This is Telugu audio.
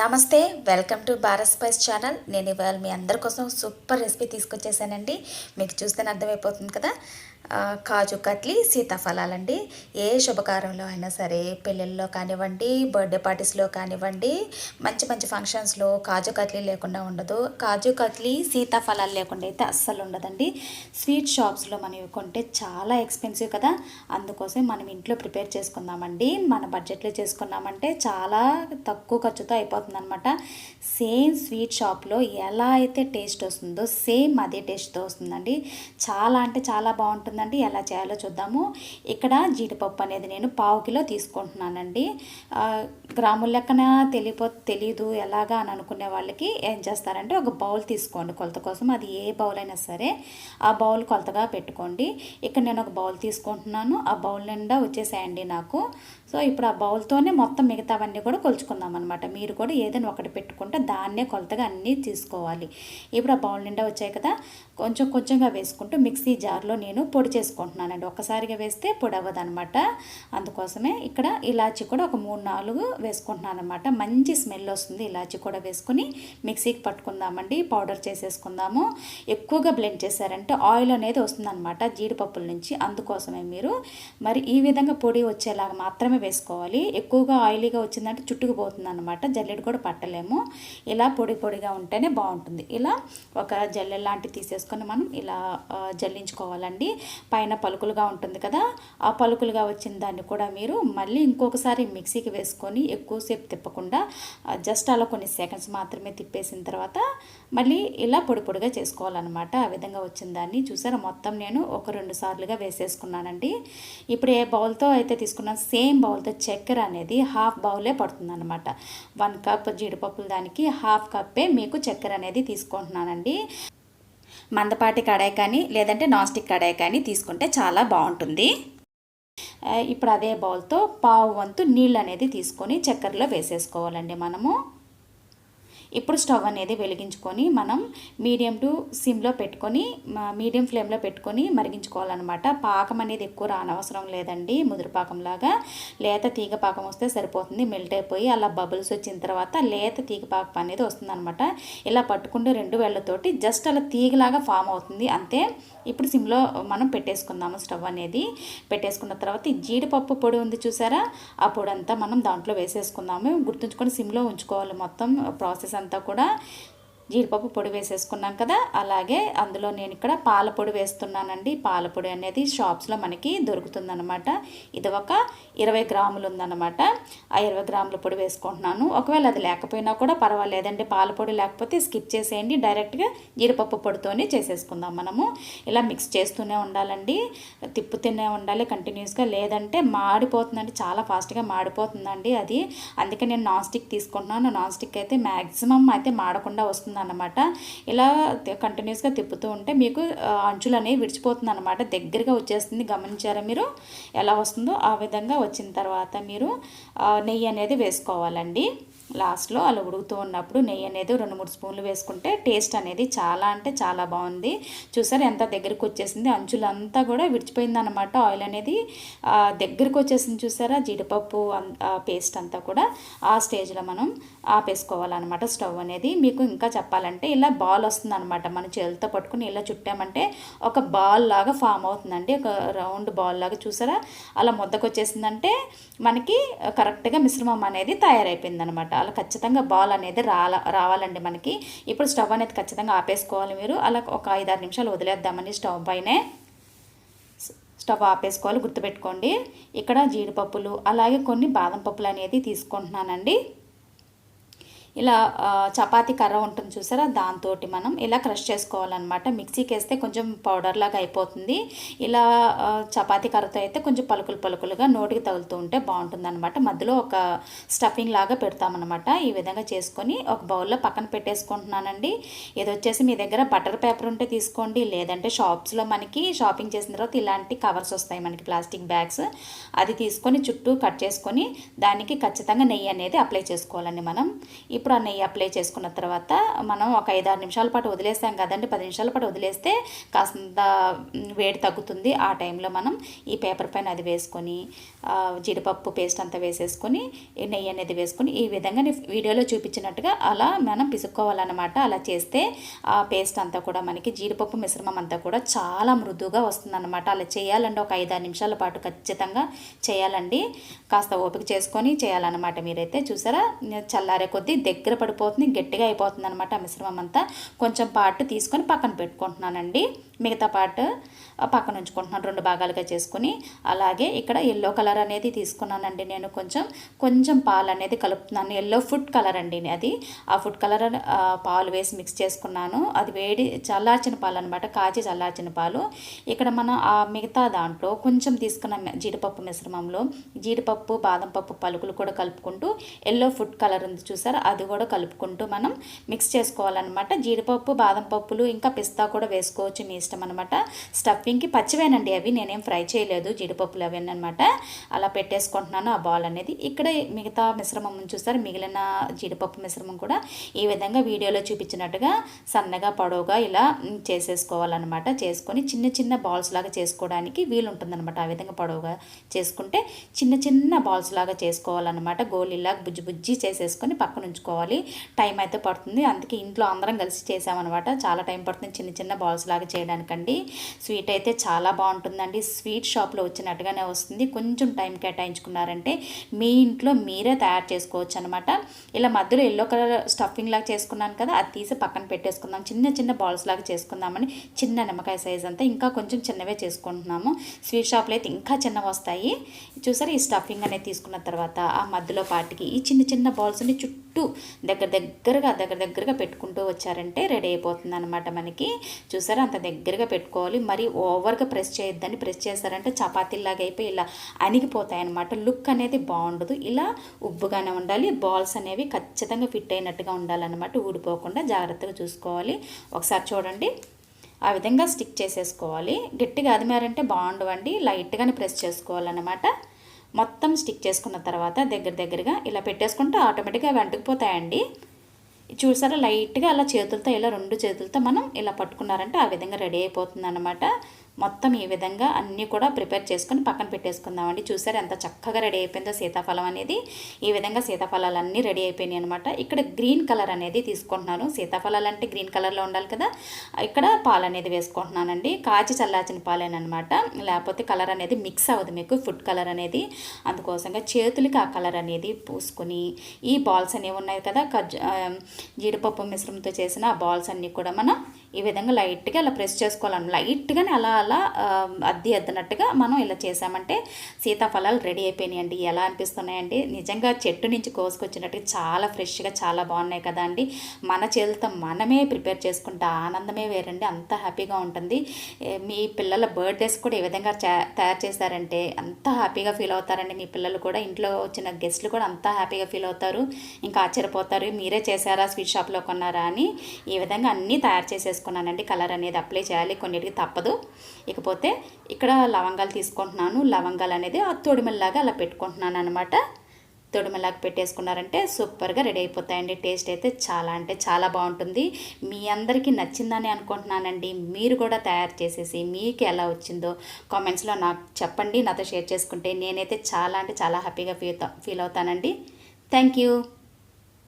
నమస్తే welcome to Bharat spice channel. నేను ఇవాళ మీ అందరి కోసం సూపర్ రెసిపీ తీసుకొచ్చేసానండి. మీకు చూస్తేనే అర్థమైపోతుంది కదా? కాజు కట్లీ సీతాఫలాలండి. ఏ శుభకార్యంలో అయినా సరే పెళ్ళిళ్ళలో కానివ్వండి బర్త్డే పార్టీస్లో కానివ్వండి మంచి మంచి ఫంక్షన్స్లో కాజు కట్లీ లేకుండా ఉండదు. కాజు కట్లీ సీతాఫలాలు లేకుండా అయితే అస్సలు ఉండదండి. స్వీట్ షాప్స్లో మనం ఇవి కొంటే చాలా ఎక్స్పెన్సివ్ కదా. అందుకోసం మనం ఇంట్లో ప్రిపేర్ చేసుకుందామండి. మన బడ్జెట్లో చేసుకున్నామంటే చాలా తక్కువ ఖర్చుతో అయిపోతుంది అనమాట సేమ్ స్వీట్ షాప్లో ఎలా అయితే టేస్ట్ వస్తుందో సేమ్ అదే టేస్ట్తో వస్తుందండి. చాలా అంటే చాలా బాగుంటుంది. బాగుంటుందండి ఎలా చేయాలో చూద్దాము. ఇక్కడ జీడిపప్పు అనేది నేను పావు కిలో తీసుకుంటున్నానండి. గ్రాముల లెక్కన తెలియపో తెలీదు ఎలాగా అని అనుకునే వాళ్ళకి ఏం చేస్తారంటే ఒక బౌల్ తీసుకోండి కొలత కోసం. అది ఏ బౌల్ అయినా సరే ఆ బౌల్ కొలతగా పెట్టుకోండి. ఇక్కడ నేను ఒక బౌల్ తీసుకుంటున్నాను. ఆ బౌల్ నిండా వచ్చేసాయండి నాకు. సో ఇప్పుడు ఆ బౌల్తోనే మొత్తం మిగతావన్నీ కూడా కొలుచుకుందాం అనమాట మీరు కూడా ఏదైనా ఒకటి పెట్టుకుంటే దాన్నే కొలతగా అన్నీ తీసుకోవాలి. ఇప్పుడు ఆ బౌల్ నిండా వచ్చాయి కదా. కొంచెం కొంచెంగా వేసుకుంటూ మిక్సీ జార్లో నేను పొడి చేసుకుంటున్నానండి. ఒక్కసారిగా వేస్తే పొడి అవ్వదు అనమాట అందుకోసమే ఇక్కడ ఇలాచి కూడా ఒక మూడు నాలుగు వేసుకుంటున్నాను అనమాట మంచి స్మెల్ వస్తుంది ఇలాచి కూడా వేసుకుని మిక్సీకి పట్టుకుందామండి పౌడర్ చేసేసుకుందాము. ఎక్కువగా బ్లెండ్ చేశారంటే ఆయిల్ అనేది వస్తుందన్నమాట జీడిపప్పుల నుంచి. అందుకోసమే మీరు మరి ఈ విధంగా పొడి వచ్చేలాగా మాత్రమే వేసుకోవాలి. ఎక్కువగా ఆయిలీగా వచ్చిందంటే చుట్టుకుపోతుంది అనమాట జల్లెడు కూడా పట్టలేము. ఇలా పొడి పొడిగా ఉంటేనే బాగుంటుంది. ఇలా ఒక జల్లె లాంటివి తీసేసుకొని మనం ఇలా జల్లించుకోవాలండి. పైన పలుకులుగా ఉంటుంది కదా ఆ పలుకులుగా వచ్చిన దాన్ని కూడా మీరు మళ్ళీ ఇంకొకసారి మిక్సీకి వేసుకొని ఎక్కువసేపు తిప్పకుండా జస్ట్ అలా కొన్ని సెకండ్స్ మాత్రమే తిప్పేసిన తర్వాత మళ్ళీ ఇలా పొడి పొడిగా చేసుకోవాలన్నమాట. ఆ విధంగా వచ్చిన దాన్ని చూసారా? మొత్తం నేను ఒక రెండు సార్లుగా వేసేసుకున్నానండి. ఇప్పుడు ఏ బౌల్తో అయితే తీసుకున్నాను సేమ్ బౌల్తో చక్కెర అనేది హాఫ్ బౌలే పడుతుంది అనమాట వన్ కప్ జీడిపప్పుల దానికి హాఫ్ కప్పే మీకు చక్కెర అనేది తీసుకుంటున్నానండి. మందపాటి కడాయి కానీ లేదంటే నాస్టిక్ కడాయి కానీ తీసుకుంటే చాలా బాగుంటుంది. ఇప్పుడు అదే బౌల్తో పావు వంతు నీళ్ళు అనేది తీసుకొని చక్కెరలో వేసేసుకోవాలండి మనము. ఇప్పుడు స్టవ్ అనేది వెలిగించుకొని మనం మీడియం టు సిమ్లో పెట్టుకొని మీడియం ఫ్లేమ్లో పెట్టుకొని మరిగించుకోవాలన్నమాట. పాకం అనేది ఎక్కువ రానవసరం లేదండి ముదురు పాకంలాగా లేత తీగ పాకం వస్తే సరిపోతుంది మెల్ట్ అయిపోయి అలా బబుల్స్ వచ్చిన తర్వాత లేత తీగ పాకం అనేది వస్తుందన్నమాట. ఇలా పట్టుకుంటే రెండు వేళ్ళతోటి జస్ట్ అలా తీగలాగా ఫామ్ అవుతుంది. అంతే ఇప్పుడు సిమ్లో మనం పెట్టేసుకుందాము స్టవ్ అనేది. పెట్టేసుకున్న తర్వాత జీడిపప్పు పొడి ఉంది చూసారా? ఆ పొడి అంతా మనం దాంట్లో వేసేసుకుందాము. గుర్తుంచుకొని సిమ్లో ఉంచుకోవాలి మొత్తం ప్రాసెస్ అంతా. కూడా జీడిపప్పు పొడి వేసేసుకున్నాం కదా అలాగే అందులో నేను ఇక్కడ పాల పొడి వేస్తున్నానండి. పాల పొడి అనేది షాప్స్లో మనకి దొరుకుతుందన్నమాట. ఇది ఒక ఇరవై గ్రాములు ఉందన్నమాట. ఆ ఇరవై గ్రాముల పొడి వేసుకుంటున్నాను. ఒకవేళ అది లేకపోయినా కూడా పర్వాలేదండి. పాల పొడి లేకపోతే స్కిప్ చేసేయండి. డైరెక్ట్గా జీడిపప్పు పొడితోనే చేసేసుకుందాం మనము. ఇలా మిక్స్ చేస్తూనే ఉండాలండి. తిప్పుతూనే ఉండాలి. కంటిన్యూస్గా లేదంటే మాడిపోతుందండి. చాలా ఫాస్ట్గా మాడిపోతుందండి అది. అందుకే నేను నాన్ స్టిక్ తీసుకుంటున్నాను. నాన్ స్టిక్ అయితే మ్యాక్సిమం అయితే మాడకుండా వస్తుంది. అనమాట ఇలా కంటిన్యూస్గా తిప్పుతూ ఉంటే మీకు అంచులు అనేవి విడిచిపోతుంది అనమాట దగ్గరగా వచ్చేస్తుంది. గమనించారా మీరు? ఎలా వస్తుందో ఆ విధంగా వచ్చిన తర్వాత మీరు నెయ్యి అనేది వేసుకోవాలండి. లాస్ట్లో అలా ఉడుకుతూ ఉన్నప్పుడు నెయ్యి అనేది రెండు మూడు స్పూన్లు వేసుకుంటే టేస్ట్ అనేది చాలా అంటే చాలా బాగుంది. చూసారు ఎంత దగ్గరికి వచ్చేసింది? అంచులంతా కూడా విడిచిపోయింది అనమాట ఆయిల్ అనేది దగ్గరికి వచ్చేసింది చూసారా? జీడిపప్పు పేస్ట్ అంతా కూడా ఆ స్టేజ్లో మనం ఆపేసుకోవాలన్నమాట స్టవ్ అనేది. మీకు ఇంకా చెప్పాలంటే ఇలా బాల్ వస్తుందన్నమాట. మనం మన చేతులతో పట్టుకుని ఇలా చుట్టామంటే ఒక బాల్ లాగా ఫామ్ అవుతుందండి. ఒక రౌండ్ బాల్ లాగా చూసారా? అలా ముద్దకు వచ్చేసిందంటే మనకి కరెక్ట్గా మిశ్రమం అనేది తయారైపోయింది అనమాట అలా ఖచ్చితంగా బాల్ అనేది రాల రావాలండి మనకి. ఇప్పుడు స్టవ్ అనేది ఖచ్చితంగా ఆపేసుకోవాలి మీరు. అలా ఒక ఐదారు నిమిషాలు వదిలేద్దామని స్టవ్ పైనే. స్టవ్ ఆపేసుకోవాలి గుర్తుపెట్టుకోండి. ఇక్కడ జీడిపప్పులు అలాగే కొన్ని బాదం పప్పులు అనేది తీసుకుంటున్నానండి. ఇలా చపాతి చపాతీ కర్ర ఉంటుంది చూసారా? దాంతో మనం ఇలా క్రష్ చేసుకోవాలన్నమాట. మిక్సీకి వేస్తే కొంచెం పౌడర్ లాగా అయిపోతుంది. ఇలా చపాతి చపాతీ కర్రతో అయితే కొంచెం పలుకులు పలుకులుగా నోటికి తగులుతూ ఉంటే బాగుంటుంది అనమాట మధ్యలో ఒక స్టఫింగ్ లాగా పెడతామన్నమాట. ఈ విధంగా చేసుకొని ఒక బౌల్లో పక్కన పెట్టేసుకుంటున్నానండి. ఇది వచ్చేసి మీ దగ్గర బటర్ పేపర్ ఉంటే తీసుకోండి. లేదంటే షాప్స్లో మనకి షాపింగ్ చేసిన తర్వాత ఇలాంటి కవర్స్ వస్తాయి మనకి ప్లాస్టిక్ బ్యాగ్స్. అది తీసుకొని చుట్టూ కట్ చేసుకొని దానికి ఖచ్చితంగా నెయ్యి అనేది అప్లై చేసుకోవాలండి మనం. ఇప్పుడు ఆ నెయ్యి అప్లై చేసుకున్న తర్వాత మనం ఒక ఐదారు నిమిషాల పాటు వదిలేస్తాం కదండి. పది నిమిషాల పాటు వదిలేస్తే కాస్త వేడి తగ్గుతుంది. ఆ టైంలో మనం ఈ పేపర్ పైన అది వేసుకొని జీడిపప్పు పేస్ట్ అంతా వేసేసుకొని నెయ్యి అనేది వేసుకొని ఈ విధంగా నేను వీడియోలో చూపించినట్టుగా అలా మనం పిసుక్కోవాలన్నమాట. అలా చేస్తే ఆ పేస్ట్ అంతా కూడా మనకి జీడిపప్పు మిశ్రమం అంతా కూడా చాలా మృదువుగా వస్తుందన్నమాట. అలా చేయాలండి ఒక ఐదారు నిమిషాల పాటు ఖచ్చితంగా చేయాలండి. కాస్త ఓపిక చేసుకొని చేయాలన్నమాట మీరైతే. చూసారా? చల్లారే కొద్దీ దగ్గర దగ్గర పడిపోతుంది గట్టిగా అయిపోతుంది అనమాట ఆ మిశ్రమం అంతా. కొంచెం పాటు తీసుకొని పక్కన పెట్టుకుంటున్నానండి. మిగతా పార్ట్ పక్కన ఉంచుకుంటున్నాను. రెండు భాగాలుగా చేసుకుని. అలాగే ఇక్కడ ఎల్లో కలర్ అనేది తీసుకున్నానండి నేను కొంచెం. కొంచెం పాలు అనేది కలుపుతున్నాను. ఎల్లో ఫుడ్ కలర్ అండి అది ఆ ఫుడ్ కలర్ పాలు వేసి మిక్స్ చేసుకున్నాను. అది వేడి చల్లార్చిన పాలు అనమాట కాచి చల్లార్చిన పాలు. ఇక్కడ మనం ఆ మిగతా దాంట్లో కొంచెం తీసుకున్న జీడిపప్పు మిశ్రమంలో జీడిపప్పు బాదం పప్పు పలుకులు కూడా కలుపుకుంటూ ఎల్లో ఫుడ్ కలర్ ఉంది చూసారా? అది కూడా కలుపుకుంటూ మనం మిక్స్ చేసుకోవాలన్నమాట. జీడిపప్పు బాదం పప్పులు ఇంకా పిస్తా కూడా వేసుకోవచ్చు మీ ఇష్టం అనమాట స్టఫింగ్కి పచ్చివేనండి అవి. నేనేం ఫ్రై చేయలేదు. జీడిపప్పులు అవి అనమాట అలా పెట్టేసుకుంటున్నాను ఆ బాల్ అనేది. ఇక్కడ మిగతా మిశ్రమం చూస్తారు మిగిలిన జీడిపప్పు మిశ్రమం కూడా ఈ విధంగా వీడియోలో చూపించినట్టుగా సన్నగా పొడవుగా ఇలా చేసేసుకోవాలన్నమాట. చేసుకొని చిన్న చిన్న బాల్స్ లాగా చేసుకోవడానికి వీలు ఉంటుందన్నమాట. ఆ విధంగా పొడవుగా చేసుకుంటే చిన్న చిన్న బాల్స్ లాగా చేసుకోవాలన్నమాట. గోళీలాగా బుజ్జి బుజ్జి చేసేసుకొని పక్కన ఉంచుకోవాలి. టైం అయితే పడుతుంది. అందుకే ఇంట్లో అందరం కలిసి చేసామన్నమాట. చాలా టైం పడుతుంది చిన్న చిన్న బాల్స్ లాగా చేయడానికి. చేయడానికండి స్వీట్ అయితే చాలా బాగుంటుందండి. స్వీట్ షాప్లో వచ్చినట్టుగానే వస్తుంది. కొంచెం టైం కేటాయించుకున్నారంటే మీ ఇంట్లో మీరే తయారు చేసుకోవచ్చు అనమాట ఇలా మధ్యలో ఎల్లో కలర్ స్టఫింగ్ లాగా చేసుకున్నాను కదా అది తీసి పక్కన పెట్టేసుకుందాం. చిన్న చిన్న బాల్స్ లాగా చేసుకుందామని చిన్న నిమ్మకాయ సైజ్ అంతా ఇంకా కొంచెం చిన్నవే చేసుకుంటున్నాము. స్వీట్ షాప్లో అయితే ఇంకా చిన్నవి వస్తాయి. చూసారు ఈ స్టఫింగ్ అనేది తీసుకున్న తర్వాత ఆ మధ్యలో పాటికి ఈ చిన్న చిన్న బాల్స్ని చుట్టూ దగ్గర దగ్గరగా దగ్గర దగ్గరగా పెట్టుకుంటూ వచ్చారంటే రెడీ అయిపోతుంది అనమాట మనకి. చూసారా? అంత దగ్గరగా పెట్టుకోవాలి. మరి ఓవర్గా ప్రెస్ చేయొద్దని ప్రెస్ చేశారంటే చపాతీలాగా అయిపోయి ఇలా అణిగిపోతాయి అనమాట లుక్ అనేది బాగుండదు. ఇలా ఉబ్బుగానే ఉండాలి. బాల్స్ అనేవి ఖచ్చితంగా ఫిట్ అయినట్టుగా ఉండాలన్నమాట. ఊడిపోకుండా జాగ్రత్తగా చూసుకోవాలి. ఒకసారి చూడండి. ఆ విధంగా స్టిక్ చేసేసుకోవాలి. గట్టిగా అదిమారంటే బాగుండవండి. లైట్గానే ప్రెస్ చేసుకోవాలన్నమాట. మొత్తం స్టిక్ చేసుకున్న తర్వాత దగ్గర దగ్గరగా ఇలా పెట్టేసుకుంటే ఆటోమేటిక్గా వెంటకపోతాయండి చూసారా లైట్గా అలా చేతులతో ఇలా రెండు చేతులతో మనం ఇలా పట్టుకున్నారంటే ఆ విధంగా రెడీ అయిపోతుంది అనమాట మొత్తం ఈ విధంగా అన్నీ కూడా ప్రిపేర్ చేసుకొని పక్కన పెట్టేసుకుందామండి. చూసారు ఎంత చక్కగా రెడీ అయిపోయిందో సీతాఫలం అనేది. ఈ విధంగా సీతాఫలాలు అన్నీ రెడీ అయిపోయినాయి అనమాట ఇక్కడ గ్రీన్ కలర్ అనేది తీసుకుంటున్నాను. సీతాఫలాలు అంటే గ్రీన్ కలర్లో ఉండాలి కదా. ఇక్కడ పాలు అనేది వేసుకుంటున్నానండి. కాచి చల్లార్చిన పాలేనమాట లేకపోతే కలర్ అనేది మిక్స్ అవ్వదు మీకు ఫుడ్ కలర్ అనేది. అందుకోసంగా చేతులకి ఆ కలర్ అనేది పూసుకొని ఈ బాల్స్ అనేవి ఉన్నాయి కదా. జీడిపప్పు మిశ్రమంతో చేసిన ఆ బాల్స్ అన్నీ కూడా మనం ఈ విధంగా లైట్గా అలా ప్రెస్ చేసుకోవాలని లైట్గానే అలా అలా అద్ది అద్దినట్టుగా మనం ఇలా చేసామంటే సీతాఫలాలు రెడీ అయిపోయినాయండి. ఎలా అనిపిస్తున్నాయండి నిజంగా చెట్టు నుంచి కోసుకొచ్చినట్టు చాలా ఫ్రెష్గా చాలా బాగున్నాయి కదా అండి. మన చేతులతో మనమే ప్రిపేర్ చేసుకుంటే ఆనందమే వేరండి. అంత హ్యాపీగా ఉంటుంది. మీ పిల్లల బర్త్డేస్ కూడా ఈ విధంగా తయారు చేశారంటే అంత హ్యాపీగా ఫీల్ అవుతారండి. మీ పిల్లలు కూడా ఇంట్లో వచ్చిన గెస్ట్లు కూడా అంత హ్యాపీగా ఫీల్ అవుతారు. ఇంకా ఆశ్చర్యపోతారు. మీరే చేశారా? స్వీట్ షాప్లో కొన్నారా? అని ఈ విధంగా అన్నీ తయారు చేసేసుకున్నానండి కలర్ అనేది అప్లై చేయాలి కొన్నిటికి తప్పదు. ఇకపోతే ఇక్కడ లవంగాలు తీసుకుంటున్నాను. లవంగాలు అనేది ఆ తొడిమల్లాగా అలా పెట్టుకుంటున్నాను అనమాట తొడిమలాగా పెట్టేసుకున్నారంటే సూపర్గా రెడీ అయిపోతాయండి. టేస్ట్ అయితే చాలా అంటే చాలా బాగుంటుంది. మీ అందరికీ నచ్చిందని అనుకుంటున్నానండి. మీరు కూడా తయారు చేసేసి మీకు ఎలా వచ్చిందో కామెంట్స్లో నాకు చెప్పండి. నాతో షేర్ చేసుకుంటే నేనైతే చాలా అంటే చాలా హ్యాపీగా ఫీల్ ఫీల్ అవుతానండి. Thank you.